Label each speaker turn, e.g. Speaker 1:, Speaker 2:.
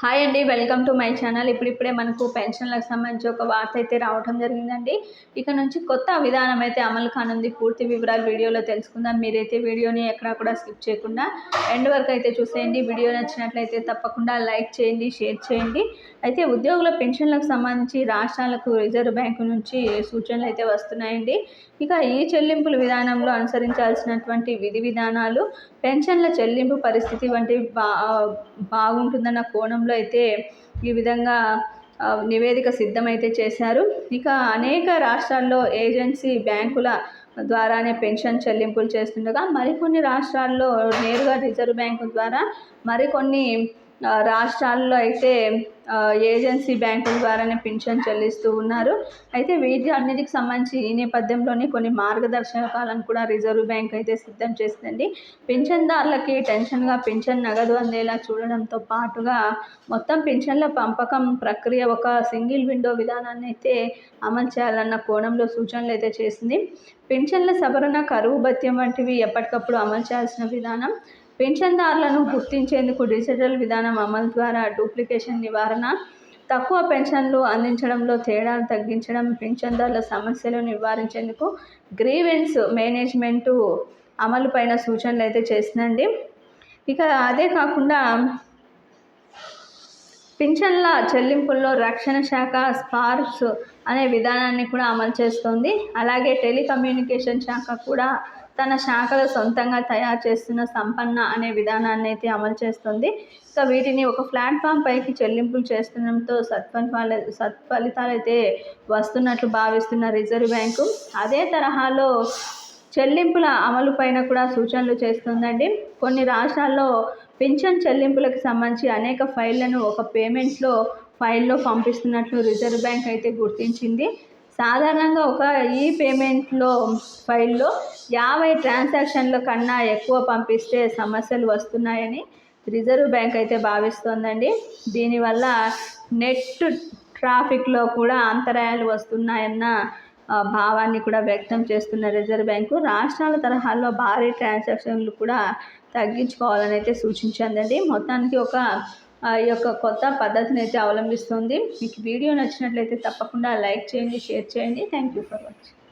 Speaker 1: Hi అండి welcome to my channel ఇప్పుడిప్పుడే మనకు పెన్షన్లకు సంబంధించి ఒక వార్త అయితే రావటం జరిగిందండి. ఇక నుంచి కొత్త విధానం అయితే అమలు కానుంది. పూర్తి వివరాలు వీడియోలో తెలుసుకుందాం. మీరైతే వీడియోని ఎక్కడా కూడా స్కిప్ చేయకుండా ఎండ్ వరకు అయితే చూసేయండి. వీడియో నచ్చినట్లయితే తప్పకుండా లైక్ చేయండి షేర్ చేయండి. అయితే ఉద్యోగుల పెన్షన్లకు సంబంధించి రాష్ట్రాలకు రిజర్వ్ బ్యాంకు నుంచి సూచనలు అయితే వస్తున్నాయండి. ఇక ఈ చెల్లింపుల విధానంలో అనుసరించాల్సినటువంటి విధి విధానాలు పెన్షన్ల చెల్లింపు పరిస్థితి వంటి బా బాగుంటుందన్న కోణం సమయంలో అయితే ఈ విధంగా నివేదిక సిద్ధమైతే చేశారు. ఇక అనేక రాష్ట్రాల్లో ఏజెన్సీ బ్యాంకుల ద్వారానే పెన్షన్ చెల్లింపులు చేస్తుండగా మరికొన్ని రాష్ట్రాల్లో నేరుగా రిజర్వ్ బ్యాంకు ద్వారా మరికొన్ని రాష్ట్రాల్లో అయితే ఏజెన్సీ బ్యాంకుల ద్వారానే పింఛన్ చెల్లిస్తూ ఉన్నారు. అయితే వీటి అన్నిటికి సంబంధించి ఈ నేపథ్యంలోనే కొన్ని మార్గదర్శకాలను కూడా రిజర్వ్ బ్యాంక్ అయితే సిద్ధం చేసిందండి. పింఛన్దారులకి టెన్షన్గా పింఛన్ నగదు అందేలా చూడడంతో పాటుగా మొత్తం పింఛన్ల పంపకం ప్రక్రియ ఒక సింగిల్ విండో విధానాన్ని అయితే అమలు చేయాలన్న కోణంలో సూచనలు అయితే చేసింది. పింఛన్ల సవరణ కరువు భత్యం వంటివి ఎప్పటికప్పుడు అమలు చేయాల్సిన విధానం. పెన్షన్దారులను గుర్తించేందుకు డిజిటల్ విధానం అమలు ద్వారా డూప్లికేషన్ నివారణ తక్కువ పెన్షన్లు అందించడంలో తేడాలు తగ్గించడం పెన్షన్దారుల సమస్యలు నివారించేందుకు గ్రీవెన్స్ మేనేజ్మెంటు అమలు పైన సూచనలు అయితే చేసిందండి. ఇక అదే కాకుండా పింఛన్ల చెల్లింపుల్లో రక్షణ శాఖ స్పార్క్స్ అనే విధానాన్ని కూడా అమలు చేస్తుంది. అలాగే టెలికమ్యూనికేషన్ శాఖ కూడా తన శాఖలు సొంతంగా తయారు చేస్తున్న సంపన్న అనే విధానాన్ని అయితే అమలు చేస్తుంది. సో వీటిని ఒక ప్లాట్ఫామ్ పైకి చెల్లింపులు చేస్తుండడంతో సత్ఫల సత్ఫలితాలు అయితే వస్తున్నట్లు భావిస్తున్న రిజర్వ్ బ్యాంకు అదే తరహాలో చెల్లింపుల అమలు పైన కూడా సూచనలు చేస్తుందండి. కొన్ని రాష్ట్రాల్లో పింఛన్ చెల్లింపులకు సంబంధించి అనేక ఫైళ్ళను ఒక పేమెంట్లో ఫైల్లో పంపిస్తున్నట్లు రిజర్వ్ బ్యాంక్ అయితే గుర్తించింది. సాధారణంగా ఒక ఈ పేమెంట్లో ఫైల్లో యాభై ట్రాన్సాక్షన్ల కన్నా ఎక్కువ పంపిస్తే సమస్యలు వస్తున్నాయని రిజర్వ్ బ్యాంక్ అయితే భావిస్తోందండి. దీనివల్ల నెట్ ట్రాఫిక్లో కూడా అంతరాయాలు వస్తున్నాయన్న భావాన్ని కూడా వ్యక్తం చేస్తున్న రిజర్వ్ బ్యాంకు రాష్ట్రాల తరహాల్లో భారీ ట్రాన్సాక్షన్లు కూడా తగ్గించుకోవాలని అయితే సూచించిందండి. మొత్తానికి ఒక ఈ యొక్క కొత్త పద్ధతిని అయితే అవలంబిస్తుంది. మీకు వీడియో నచ్చినట్లయితే తప్పకుండా లైక్ చేయండి షేర్ చేయండి. Thank you for watching